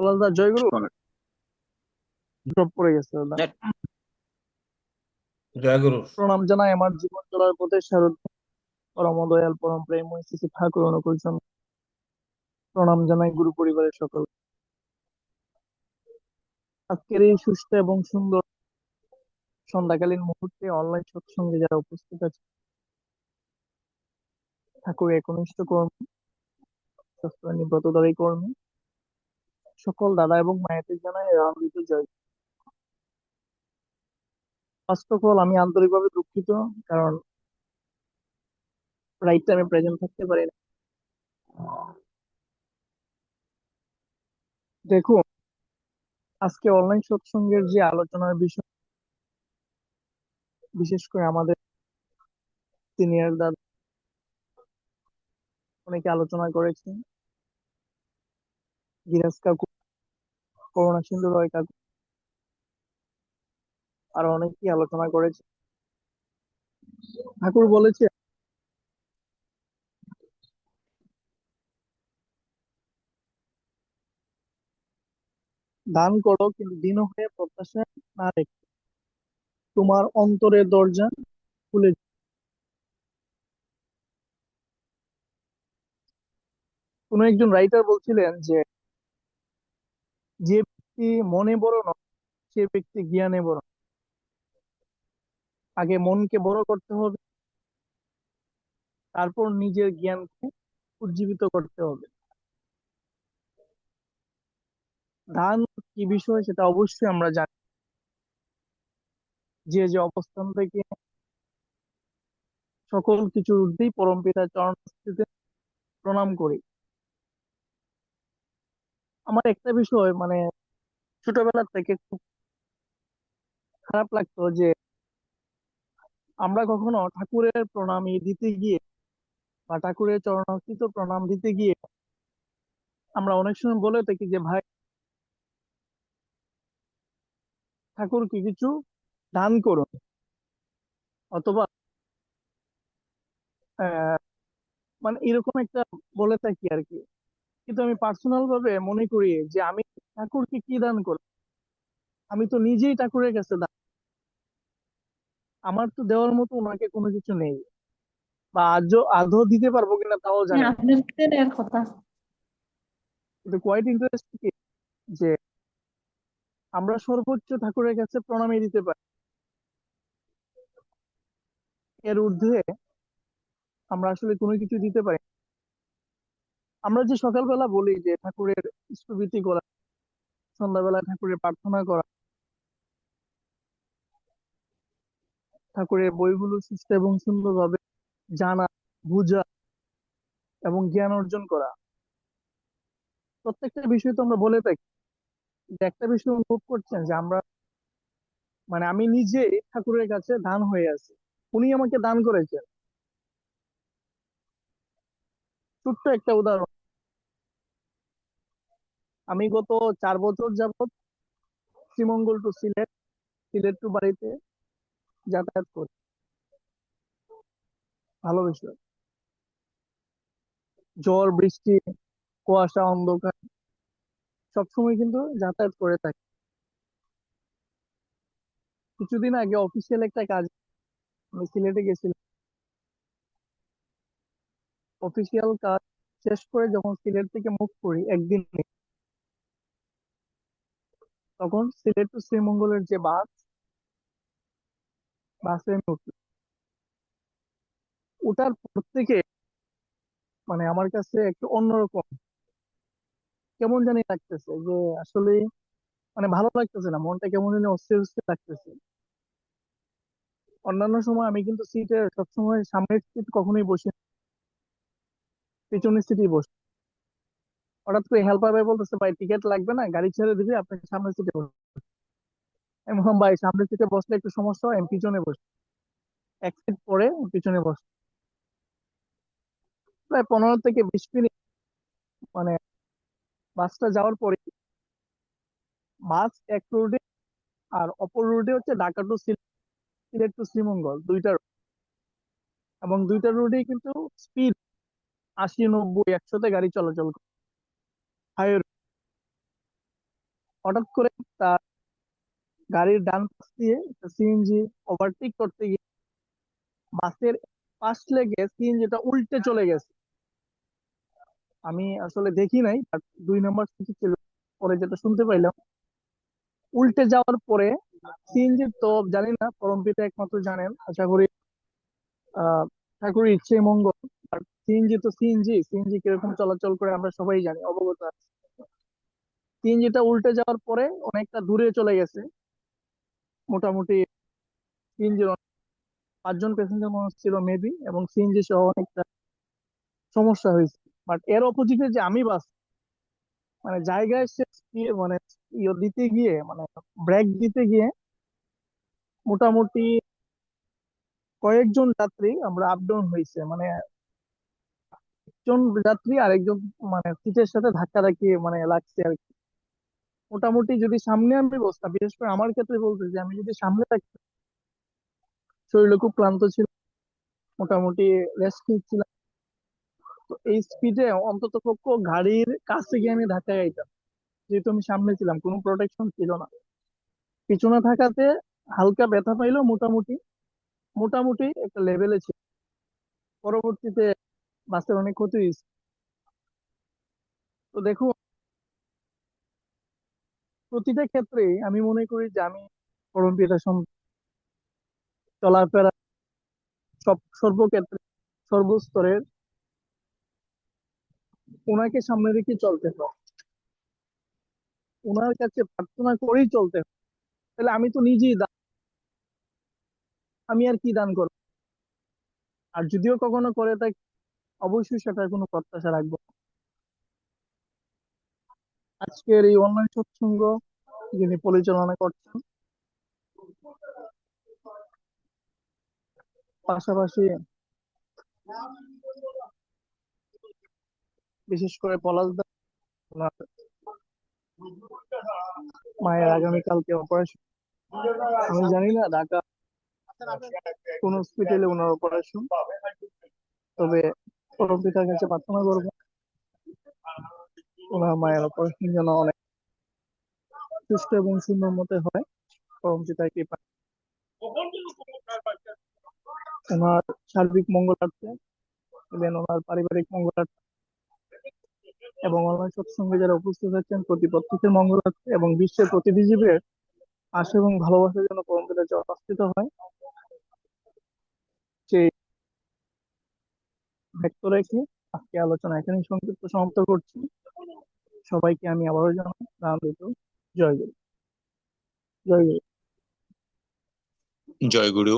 দাদা জয়গুরু ড্রপ পড়ে গেছে দাদা জয়গুরু প্রণাম জানাই আমার জীবন চলার পথে শারদ পরম দয়াল পরম প্রেম শ্রী ঠাকুর অনুকূল চন্দ্র প্রণাম জানাই গুরু পরিবারের সকল। আজকের এই সুস্থ এবং সুন্দর সন্ধ্যাকালীন মুহূর্তে অনলাইন সৎসঙ্গে যারা উপস্থিত আছে ঠাকুর একনিষ্ঠ কর্মী সস্তনী ব্রতধারী কর্মী সকল দাদা এবং মায়েদের জানাই রামৃত জয়। ফার্স্ট অফ অল আমি আন্তরিকভাবে দুঃখিত, কারণ রাইট টাইমে প্রেজেন্ট থাকতে পারি না। দেখুন, আজকে অনলাইন সৎসঙ্গের যে আলোচনার বিষয়, বিশেষ করে আমাদের সিনিয়র দাদা, অনেকে আলোচনা করেছেন। গিরাজ কাকু করুণা সিন্ধু রয় কাকু। আর অনেকেই আলোচনা করেছে। ঠাকুর বলেছে। দান করো, কিন্তু দিন হয়ে প্রত্যাশা না রেখে। তোমার অন্তরের দরজা খুলে। কোনো একজন রাইটার বলছিলেন যে যে ব্যক্তি মনে বড় নয়, সে ব্যক্তি জ্ঞানে বড় আগে মনকে বড় করতে হবে, তারপর নিজের জ্ঞানকে উজ্জীবিত করতে হবে। ধান কি বিষয় সেটা অবশ্যই আমরা জানি। যে যে অবস্থান থেকে সকল কিছুর ঊর্ধ্বেই পরম পিতার চরণস্থিতিতে প্রণাম করি। আমার একটা বিষয় মানে ছোটবেলা থেকে খুব খারাপ লাগতো যে আমরা কখনো ঠাকুরের প্রণামী দিতে গিয়ে বা ঠাকুরের চরণাস্থিত প্রণাম দিতে গিয়ে আমরা অনেক সময় বলে থাকি যে, ভাই ঠাকুরকে কিছু দান করুন। অথবা মানে এরকম একটা বলে থাকি আর কি। কিন্তু আমি পার্সোনাল ভাবে মনে করি যে আমি ঠাকুরকে কি দান করব আমি তো নিজেই ঠাকুরের কাছে দান আমার তো দেওয়ার মতো ওনাকে কোনো কিছু নেই। বা আজও আদৌ দিতে পারব কিনা তাও জানি কথা। কিন্তু কোয়াইট ইন্টারেস্ট যে আমরা সর্বোচ্চ ঠাকুরের কাছে প্রণামী দিতে পারি। এর ঊর্ধ্বে আমরা আসলে কোনো কিছু দিতে পারি। আমরা যে সকালবেলা বলি যে ঠাকুরের স্তুতি করা, সন্ধ্যাবেলা ঠাকুরের প্রার্থনা করা, ঠাকুরের বইগুলো সুস্থ এবং সুন্দরভাবে জানা, বোঝা এবং জ্ঞান অর্জন করা। প্রত্যেকটা বিষয় তো আমরা বলে থাকি। যে একটা বিষয় অনুভব করছেন যে আমরা মানে আমি নিজে ঠাকুরের কাছে দান হয়ে আছি। উনি আমাকে দান করেছেন। ছোট্ট একটা উদাহরণ। আমি গত চার বছর যাবত শ্রীমঙ্গল টু সিলেট সিলেট টু বাড়িতে যাতায়াত করি। ভালো বিষয়। ঝড়, বৃষ্টি, কুয়াশা, অন্ধকার, সবসময় কিন্তু যাতায়াত করে থাকি। কিছুদিন আগে অফিসিয়াল একটা কাজ আমি সিলেটে গেছিলাম। অফিসিয়াল কাজ শেষ করে যখন সিলেট থেকে মুভ করি একদিন তখন সিলেট টু শ্রীমঙ্গলের যে বাস বাসে আমি ওঠার পর থেকে মানে আমার কাছে একটু অন্যরকম কেমন জানি লাগতেছে যে আসলে মানে ভালো লাগতেছে না মনটা কেমন জানি অস্থির অস্থির লাগতেছে। অন্যান্য সময় আমি কিন্তু সিটে সবসময় সামনের সিট কখনোই বসি না, পিছনের সিটেই বসি। হঠাৎ করে হেল্পার ভাই বলতেছে, ভাই টিকিট লাগবে না, গাড়ি ছেড়ে দিবে, আপনি সামনের সিটে বসুন। আমি ভাই, সামনের সিটে বসলে একটু সমস্যা হয়, আমি পিছনে বসি। এক সিট পরে পিছনে বসি। প্রায় পনেরো থেকে বিশ মিনিট মানে বাসটা যাওয়ার পরে বাস এক রুটে আর অপর রুটে হচ্ছে ঢাকা টু সিলেট টু শ্রীমঙ্গল, দুইটা। এবং দুইটা রুটেই কিন্তু স্পিড আশি, নব্বই একশোতে গাড়ি চলাচল করে। হাইওয়ে হঠাৎ করে তার গাড়ির ডান পাশ দিয়ে সিএনজি ওভারটেক করতে গিয়ে বাসের পাশ লেগে সিএনজিটা উল্টে চলে গেছে। আমি আসলে দেখি নাই বাট দুই নম্বর সিটি ছিল, পরে যেটা শুনতে পাইলাম, উল্টে যাওয়ার পরে সিএনজি তো জানি না, পরমপিতা একমাত্র জানেন, আশা করি, আহ ঠাকুরের ইচ্ছে মঙ্গল। আর সিএনজি তো সিএনজি সিএনজি কীরকম চলাচল করে আমরা সবাই জানি, অবগত আছি। সিএনজিটা উল্টে যাওয়ার পরে অনেকটা দূরে চলে গেছে। মোটামুটি সিএনজির পাঁচজন প্যাসেঞ্জার মানুষ ছিল মেবি এবং সিএনজি সহ অনেকটা সমস্যা হয়েছে। বাট এর অপোজিটে যে আমি বাস মানে জায়গায় সে স্পি- মানে ইয়ে দিতে গিয়ে মানে ব্রেক দিতে গিয়ে মোটামুটি কয়েকজন যাত্রী আমরা আপ ডাউন হয়েছে। মানে একজন যাত্রী আর একজন মানে সিটের সাথে ধাক্কা ধাক্কি মানে লাগছে আর কি। মোটামুটি যদি সামনে আমি বসতাম, বিশেষ করে আমার ক্ষেত্রে বলতে যে আমি যদি সামনে থাকতাম, শরীরে খুব ক্লান্ত ছিল, মোটামুটি রেস্ট নিচ্ছিলাম। তো এই স্পিডে অন্তত পক্ষ গাড়ির কাছে গিয়ে আমি ধাক্কা খাইতাম। যেহেতু আমি সামনে ছিলাম, কোনো প্রোটেকশন ছিল না। পিছনে থাকাতে হালকা ব্যথা পাইলেও মোটামুটি মোটামুটি একটা লেভেলে ছিল পরবর্তীতে বাসের অনেক ক্ষতি হয়েছে তো দেখুন প্রতিটা ক্ষেত্রে আমি মনে করি যে আমি পিতা চলাফেরা সব সর্বক্ষেত্রে সর্বস্তরের ওনাকে সামনে রেখে চলতে হয়। ওনার কাছে প্রার্থনা করেই চলতে হয়। তাহলে আমি তো নিজেই দান আমি আর কি দান করব? আর যদিও কখনো করে থাকি অবশ্যই সেটার কোনো প্রত্যাশা রাখব আজকের এই অনলাইন সৎসঙ্গ যিনি পরিচালনা করছেন, পাশাপাশি বিশেষ করে পলাশ দা মায়ের আগামীকালকে অপারেশন আমি জানি না, ঢাকা কোন হসপিটালে ওনার অপারেশন তবে পরম কাছে প্রার্থনা করব। ওনার মায়ের অপারেশন যেন অনেক সুস্থ এবং সুন্দর মতে হয়। পরম পিতার কৃপা ওনার সার্বিক মঙ্গলার্থে ইভেন ওনার পারিবারিক মঙ্গলার্থে এবং অনলাইন সৎসঙ্গে যারা উপস্থিত আছেন প্রতি প্রত্যেকের মঙ্গলার্থে এবং বিশ্বের প্রতিটি জীবের আশা এবং ভালোবাসার জন্য পরম পিতা যে উপস্থিত হয়। ব্যক্ত রেখে আজকে আলোচনা এখানে সংক্ষিপ্ত সমাপ্ত করছি। সবাইকে আমি আবারও জানাই জয় গুরু। জয় গুরু। জয় গুরু।